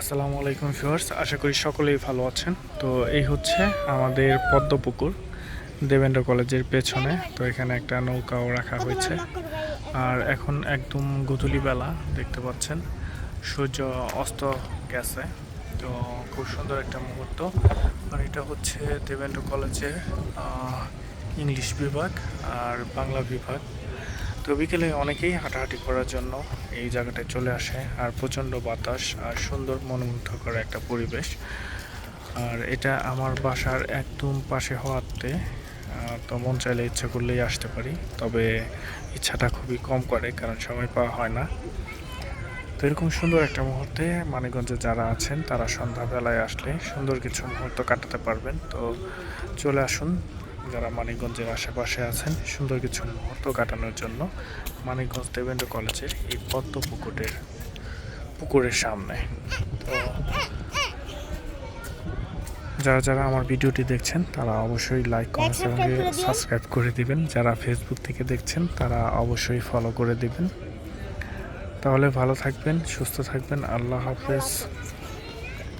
আসসালামু আলাইকুম ভিউয়ার্স, আশা করি সকলেই ভালো আছেন। তো এই হচ্ছে আমাদের পদ্মপুকুর, দেবেন্দ্র কলেজের পেছনে। তো এখানে একটা নৌকাও রাখা হয়েছে। আর এখন একদম গধূলি বেলা, দেখতে পাচ্ছেন। সূর্য অস্ত গেছে। তো খুব সুন্দর একটা মুহূর্ত। আর এটা হচ্ছে দেবেন্দ্র কলেজের ইংলিশ বিভাগ আর বাংলা বিভাগ। তো বিকেলে অনেকেই হাঁটাহাঁটি করার জন্য এই জায়গাটায় চলে আসে। আর প্রচণ্ড বাতাস আর সুন্দর মনোমুগ্ধকর একটা পরিবেশ। আর এটা আমার বাসার একদম পাশে হওয়াতে তো মন চাইলে ইচ্ছা করলেই আসতে পারি। তবে ইচ্ছাটা খুবই কম করে, কারণ সময় পাওয়া হয় না। তো এরকম সুন্দর একটা মুহূর্তে মানিকগঞ্জে যারা আছেন, তারা সন্ধ্যাবেলায় আসলে সুন্দর কিছু মুহূর্ত কাটাতে পারবেন। তো চলে আসুন যারা মানিকগঞ্জের আশেপাশে আছেন সুন্দর কিছু মুহূর্ত কাটানোর জন্য মানিকগঞ্জ দেবেন্দ্র কলেজের এই পদ্ম পুকুরের পুকুরের সামনে। তো যারা যারা আমার ভিডিওটি দেখছেন তারা অবশ্যই লাইক কমেন্টস এবং। সাবস্ক্রাইব করে দিবেন। যারা ফেসবুক থেকে দেখছেন তারা অবশ্যই ফলো করে দিবেন। তাহলে ভালো থাকবেন সুস্থ থাকবেন। আল্লাহ হাফেজ।